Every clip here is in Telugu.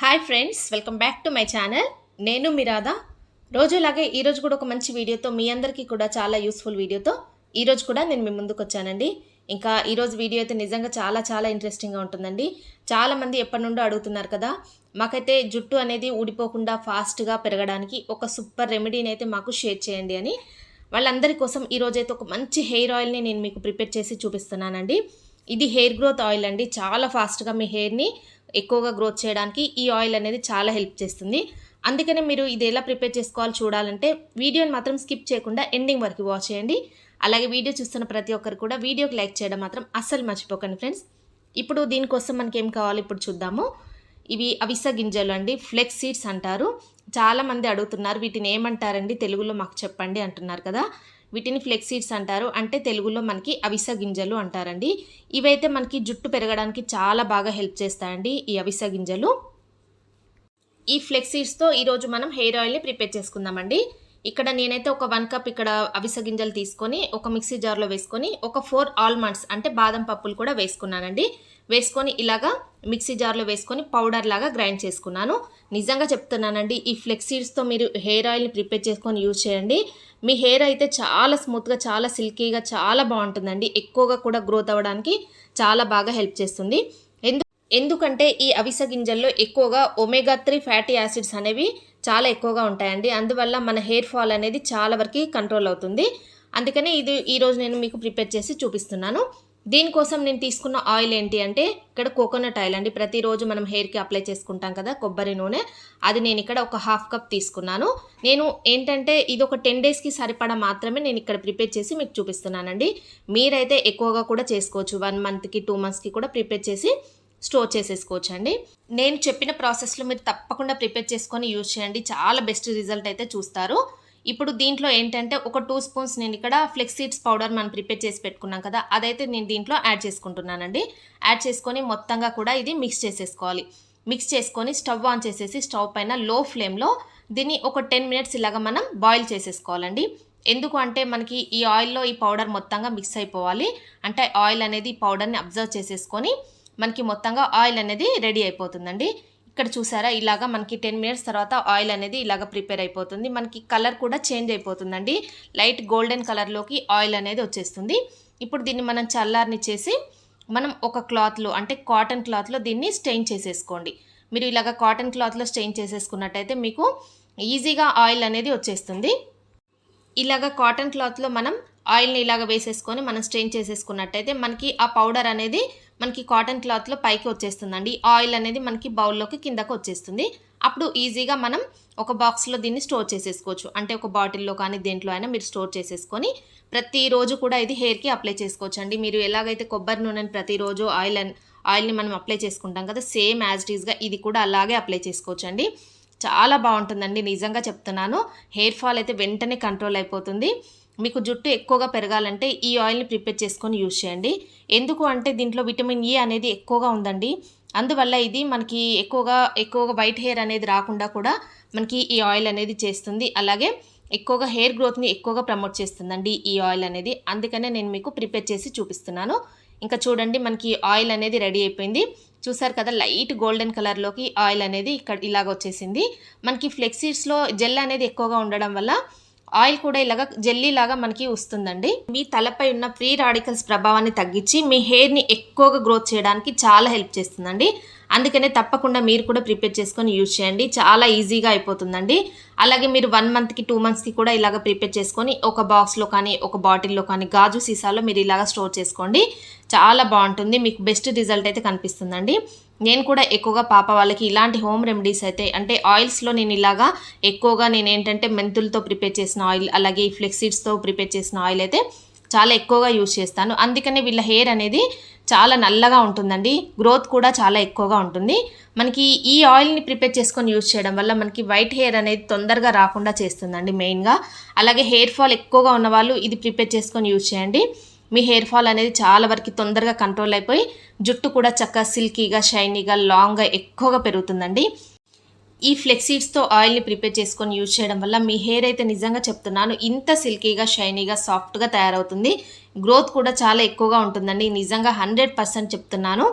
Hi friends welcome back to my channel నేను మిరాదా రోజులాగే ఈరోజు కూడా ఒక మంచి వీడియోతో మీ అందరికీ కూడా చాలా యూస్ఫుల్ వీడియోతో ఈరోజు కూడా నేను మీ ముందుకు వచ్చానండి. ఇంకా ఈరోజు వీడియో అయితే నిజంగా చాలా చాలా ఇంట్రెస్టింగ్గా ఉంటుందండి. చాలామంది ఎప్పటి నుండో అడుగుతున్నారు కదా మాకైతే జుట్టు అనేది ఊడిపోకుండా ఫాస్ట్గా పెరగడానికి ఒక సూపర్ రెమెడీని అయితే మాకు షేర్ చేయండి అని. వాళ్ళందరి కోసం ఈరోజైతే ఒక మంచి హెయిర్ ఆయిల్ని నేను మీకు ప్రిపేర్ చేసి చూపిస్తున్నానండి. ఇది హెయిర్ గ్రోత్ ఆయిల్ అండి. చాలా ఫాస్ట్గా మీ హెయిర్ని ఎక్కువగా గ్రోత్ చేయడానికి ఈ ఆయిల్ అనేది చాలా హెల్ప్ చేస్తుంది. అందుకనే మీరు ఇది ఎలా ప్రిపేర్ చేసుకోవాలో చూడాలంటే వీడియోని మాత్రం స్కిప్ చేయకుండా ఎండింగ్ వరకు వాచ్ చేయండి. అలాగే వీడియో చూస్తున్న ప్రతి ఒక్కరు కూడా వీడియోకి లైక్ చేయడం మాత్రం అస్సలు మర్చిపోకండి ఫ్రెండ్స్ ఇప్పుడు దీనికోసం మనకి ఏం కావాలి ఇప్పుడు చూద్దాము. ఇవి అవిస గింజలు అండి ఫ్లెక్స్ సీడ్స్ అంటారు. చాలామంది అడుగుతున్నారు వీటిని ఏమంటారండి తెలుగులో మాకు చెప్పండి అంటున్నారు కదా. వీటిని ఫ్లెక్సీడ్స్ అంటారు. అంటే తెలుగులో మనకి అవిసె గింజలు అంటారండి. ఇవైతే మనకి జుట్టు పెరగడానికి చాలా బాగా హెల్ప్ చేస్తాయండి ఈ అవిసె గింజలు. ఈ ఫ్లెక్స్ సీడ్స్తో ఈరోజు మనం హెయిర్ ఆయిల్ని ప్రిపేర్ చేసుకుందామండి. ఇక్కడ నేనైతే ఒక వన్ కప్ ఇక్కడ అవిసె గింజలు తీసుకొని ఒక మిక్సీ జార్లో వేసుకొని ఒక ఫోర్ ఆల్మండ్స్ అంటే బాదం పప్పులు కూడా వేసుకున్నానండి. వేసుకొని ఇలాగా మిక్సీ జార్లో వేసుకొని పౌడర్ లాగా గ్రైండ్ చేసుకున్నాను. నిజంగా చెప్తున్నానండి ఈ ఫ్లెక్స్ సీడ్స్తో మీరు హెయిర్ ఆయిల్ని ప్రిపేర్ చేసుకొని యూజ్ చేయండి. మీ హెయిర్ అయితే చాలా స్మూత్గా చాలా సిల్కీగా చాలా బాగుంటుందండి. ఎక్కువగా కూడా గ్రోత్ అవ్వడానికి చాలా బాగా హెల్ప్ చేస్తుంది. ఎందు ఎందుకంటే ఈ అవిసె గింజల్లో ఎక్కువగా ఒమేగా త్రీ ఫ్యాటీ యాసిడ్స్ అనేవి చాలా ఎక్కువగా ఉంటాయండి. అందువల్ల మన హెయిర్ ఫాల్ అనేది చాలా వరకు కంట్రోల్ అవుతుంది. అందుకనే ఇది ఈరోజు నేను మీకు ప్రిపేర్ చేసి చూపిస్తున్నాను. దీనికోసం నేను తీసుకున్న ఆయిల్ ఏంటి అంటే ఇక్కడ కోకోనట్ ఆయిల్ అండి. ప్రతిరోజు మనం హెయిర్కి అప్లై చేసుకుంటాం కదా కొబ్బరి నూనె. అది నేను ఇక్కడ ఒక హాఫ్ కప్ తీసుకున్నాను. నేను ఏంటంటే ఇది ఒక టెన్ డేస్కి సరిపడా మాత్రమే నేను ఇక్కడ ప్రిపేర్ చేసి మీకు చూపిస్తున్నానండి. మీరైతే ఎక్కువగా కూడా చేసుకోవచ్చు. వన్ మంత్కి టూ మంత్స్కి కూడా ప్రిపేర్ చేసి స్టోర్ చేసేసుకోవచ్చు అండి నేను చెప్పిన ప్రాసెస్లో మీరు తప్పకుండా ప్రిపేర్ చేసుకొని యూజ్ చేయండి. చాలా బెస్ట్ రిజల్ట్ అయితే చూస్తారు. ఇప్పుడు దీంట్లో ఏంటంటే ఒక టూ స్పూన్స్ నేను ఇక్కడ ఫ్లెక్స్ సీడ్స్ పౌడర్ మనం ప్రిపేర్ చేసి పెట్టుకున్నాం కదా అదైతే నేను దీంట్లో యాడ్ చేసుకుంటున్నానండి. యాడ్ చేసుకొని మొత్తంగా కూడా ఇది మిక్స్ చేసేసుకోవాలి. మిక్స్ చేసుకొని స్టవ్ ఆన్ చేసేసి స్టవ్ పైన లో ఫ్లేమ్లో దీన్ని ఒక టెన్ మినిట్స్ ఇలాగా మనం బాయిల్ చేసేసుకోవాలండి. ఎందుకు అంటే మనకి ఈ ఆయిల్లో ఈ పౌడర్ మొత్తంగా మిక్స్ అయిపోవాలి. అంటే ఆయిల్ అనేది పౌడర్ని అబ్జర్వ్ చేసేసుకొని మనకి మొత్తంగా ఆయిల్ అనేది రెడీ అయిపోతుందండి. ఇక్కడ చూసారా ఇలాగా మనకి టెన్ మినిట్స్ తర్వాత ఆయిల్ అనేది ఇలాగ ప్రిపేర్ అయిపోతుంది. మనకి కలర్ కూడా చేంజ్ అయిపోతుందండి. లైట్ గోల్డెన్ కలర్లోకి ఆయిల్ అనేది వచ్చేస్తుంది. ఇప్పుడు దీన్ని మనం చల్లారిని చేసి మనం ఒక క్లాత్లో అంటే కాటన్ క్లాత్లో దీన్ని స్టెయిన్ చేసేసుకోండి. మీరు ఇలాగ కాటన్ క్లాత్లో స్టెయిన్ చేసేసుకున్నట్టయితే మీకు ఈజీగా ఆయిల్ అనేది వచ్చేస్తుంది. ఇలాగ కాటన్ క్లాత్లో మనం ఆయిల్ని ఇలాగ వేసేసుకొని మనం స్టెయిన్ చేసేసుకున్నట్టయితే మనకి ఆ పౌడర్ అనేది మనకి కాటన్ క్లాత్లో పైకి వచ్చేస్తుందండి. ఆయిల్ అనేది మనకి బౌల్లోకి కిందకు వచ్చేస్తుంది. అప్పుడు ఈజీగా మనం ఒక బాక్స్లో దీన్ని స్టోర్ చేసేసుకోవచ్చు. అంటే ఒక బాటిల్లో కానీ దేంట్లో అయినా మీరు స్టోర్ చేసేసుకొని ప్రతిరోజు కూడా ఇది హెయిర్కి అప్లై చేసుకోవచ్చు అండి మీరు ఎలాగైతే కొబ్బరి నూనెని ప్రతిరోజు ఆయిల్ ఆయిల్ని మనం అప్లై చేసుకుంటాం కదా సేమ్ యాజ్ ఈజ్గా ఇది కూడా అలాగే అప్లై చేసుకోవచ్చు అండి చాలా బాగుంటుందండి నిజంగా చెప్తున్నాను. హెయిర్ ఫాల్ అయితే వెంటనే కంట్రోల్ అయిపోతుంది. మీకు జుట్టు ఎక్కువగా పెరగాలంటే ఈ ఆయిల్ని ప్రిపేర్ చేసుకొని యూజ్ చేయండి. ఎందుకు అంటే దీంట్లో విటమిన్ ఈ అనేది ఎక్కువగా ఉందండి. అందువల్ల ఇది మనకి ఎక్కువగా ఎక్కువగా వైట్ హెయిర్ అనేది రాకుండా కూడా మనకి ఈ ఆయిల్ అనేది చేస్తుంది. అలాగే ఎక్కువగా హెయిర్ గ్రోత్ని ఎక్కువగా ప్రమోట్ చేస్తుందండి ఈ ఆయిల్ అనేది. అందుకనే నేను మీకు ప్రిపేర్ చేసి చూపిస్తున్నాను. ఇంకా చూడండి మనకి ఆయిల్ అనేది రెడీ అయిపోయింది. చూసారు కదా లైట్ గోల్డెన్ కలర్లోకి ఆయిల్ అనేది ఇక్కడ ఇలాగ వచ్చేసింది. మనకి ఫ్లెక్సీడ్స్లో జెల్ అనేది ఎక్కువగా ఉండడం వల్ల ఆయిల్ కూడా ఇలాగ జెల్లీ లాగా మనకి వస్తుందండి. మీ తలపై ఉన్న ఫ్రీ రాడికల్స్ ప్రభావాన్ని తగ్గించి మీ హెయిర్ని ఎక్కువగా గ్రోత్ చేయడానికి చాలా హెల్ప్ చేస్తుందండి. అందుకనే తప్పకుండా మీరు కూడా ప్రిపేర్ చేసుకొని యూజ్ చేయండి. చాలా ఈజీగా అయిపోతుందండి. అలాగే మీరు వన్ మంత్కి టూ మంత్స్కి కూడా ఇలాగ ప్రిపేర్ చేసుకొని ఒక బాక్స్లో కానీ ఒక బాటిల్లో కానీ గాజు సీసాలో మీరు ఇలాగ స్టోర్ చేసుకోండి. చాలా బాగుంటుంది. మీకు బెస్ట్ రిజల్ట్ అయితే కనిపిస్తుందండి. నేను కూడా ఎక్కువగా పాప వాళ్ళకి ఇలాంటి హోమ్ రెమెడీస్ అయితే అంటే ఆయిల్స్లో నేను ఇలాగా ఎక్కువగా నేను ఏంటంటే మెంతులతో ప్రిపేర్ చేసిన ఆయిల్ అలాగే ఈ ఫ్లెక్సీడ్స్తో ప్రిపేర్ చేసిన ఆయిల్ అయితే చాలా ఎక్కువగా యూజ్ చేస్తాను. అందుకనే వీళ్ళ హెయిర్ అనేది చాలా నల్లగా ఉంటుందండి. గ్రోత్ కూడా చాలా ఎక్కువగా ఉంటుంది. మనకి ఈ ఆయిల్ని ప్రిపేర్ చేసుకొని యూజ్ చేయడం వల్ల మనకి వైట్ హెయిర్ అనేది తొందరగా రాకుండా చేస్తుందండి మెయిన్గా. అలాగే హెయిర్ ఫాల్ ఎక్కువగా ఉన్న వాళ్ళు ఇది ప్రిపేర్ చేసుకొని యూజ్ చేయండి. మీ హెయిర్ ఫాల్ అనేది చాలా వరకు తొందరగా కంట్రోల్ అయిపోయి జుట్టు కూడా చక్కగా సిల్కీగా షైనీగా లాంగ్గా ఎక్కువగా పెరుగుతుందండి. ఈ ఫ్లెక్సీడ్స్తో ఆయిల్ని ప్రిపేర్ చేసుకొని యూజ్ చేయడం వల్ల మీ హెయిర్ అయితే నిజంగా చెప్తున్నాను ఇంత సిల్కీగా షైనీగా సాఫ్ట్గా తయారవుతుంది. గ్రోత్ కూడా చాలా ఎక్కువగా ఉంటుందండి. నిజంగా హండ్రెడ్ పర్సెంట్ చెప్తున్నాను.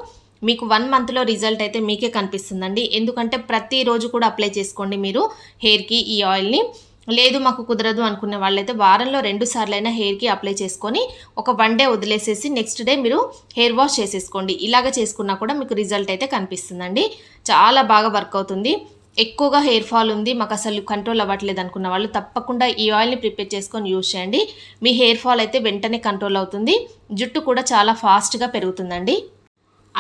మీకు వన్ మంత్లో రిజల్ట్ అయితే మీకే కనిపిస్తుందండి. ఎందుకంటే ప్రతిరోజు కూడా అప్లై చేసుకోండి మీరు హెయిర్కి ఈ ఆయిల్ని లేదు మాకు కుదరదు అనుకునే వాళ్ళైతే వారంలో రెండు సార్లైనా హెయిర్కి అప్లై చేసుకొని ఒక వన్ డే వదిలేసేసి నెక్స్ట్ డే మీరు హెయిర్ వాష్ చేసేసుకోండి. ఇలాగ చేసుకున్నా కూడా మీకు రిజల్ట్ అయితే కనిపిస్తుందండి. చాలా బాగా వర్క్ అవుతుంది. ఎక్కువగా హెయిర్ ఫాల్ ఉంది మాకు అసలు కంట్రోల్ అవ్వట్లేదు అనుకున్న వాళ్ళు తప్పకుండా ఈ ఆయిల్ని ప్రిపేర్ చేసుకొని యూజ్ చేయండి. మీ హెయిర్ ఫాల్ అయితే వెంటనే కంట్రోల్ అవుతుంది. జుట్టు కూడా చాలా ఫాస్ట్గా పెరుగుతుందండి.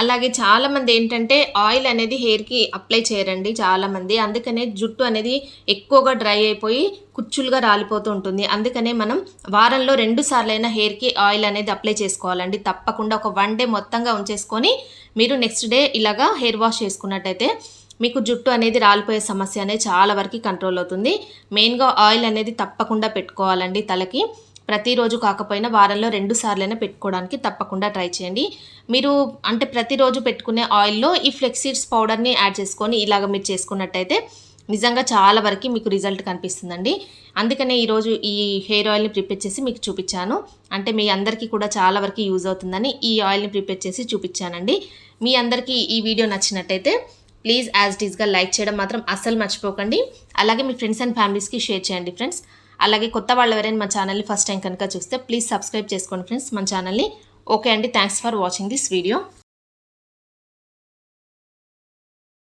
అలాగే చాలామంది ఏంటంటే ఆయిల్ అనేది హెయిర్కి అప్లై చేయరండి చాలామంది అందుకనే జుట్టు అనేది ఎక్కువగా డ్రై అయిపోయి కుచ్చులుగా రాలిపోతూ ఉంటుంది. అందుకనే మనం వారంలో రెండు సార్లైనా హెయిర్కి ఆయిల్ అనేది అప్లై చేసుకోవాలండి. తప్పకుండా ఒక వన్ డే మొత్తంగా ఉంచేసుకొని మీరు నెక్స్ట్ డే ఇలాగా హెయిర్ వాష్ చేసుకున్నట్టయితే మీకు జుట్టు అనేది రాలిపోయే సమస్య అనేది చాలా వరకు కంట్రోల్ అవుతుంది. మెయిన్గా ఆయిల్ అనేది తప్పకుండా పెట్టుకోవాలండి తలకి. ప్రతిరోజు కాకపోయినా వారంలో రెండు సార్లైనా పెట్టుకోవడానికి తప్పకుండా ట్రై చేయండి. మీరు అంటే ప్రతిరోజు పెట్టుకునే ఆయిల్లో ఈ ఫ్లెక్సీడ్స్ పౌడర్ని యాడ్ చేసుకొని ఇలాగ మీరు చేసుకున్నట్టయితే నిజంగా చాలా వరకు మీకు రిజల్ట్ కనిపిస్తుందండి. అందుకనే ఈరోజు ఈ హెయిర్ ఆయిల్ని ప్రిపేర్ చేసి మీకు చూపించాను. అంటే మీ అందరికీ కూడా చాలా వరకు యూజ్ అవుతుందని ఈ ఆయిల్ని ప్రిపేర్ చేసి చూపించానండి. మీ అందరికీ ఈ వీడియో నచ్చినట్టయితే ప్లీజ్ యాజ్ ఇట్ ఈస్గా లైక్ చేయడం మాత్రం అస్సలు మర్చిపోకండి. అలాగే మీ ఫ్రెండ్స్ అండ్ ఫ్యామిలీస్కి షేర్ చేయండి ఫ్రెండ్స్. అలాగే కొత్త వాళ్ళు ఎవరైనా మా ఛానల్ని ఫస్ట్ టైం కనుక చూస్తే ప్లీజ్ సబ్స్క్రైబ్ చేసుకోండి ఫ్రెండ్స్ మన ఛానల్ని ఓకే అండి thanks for watching this video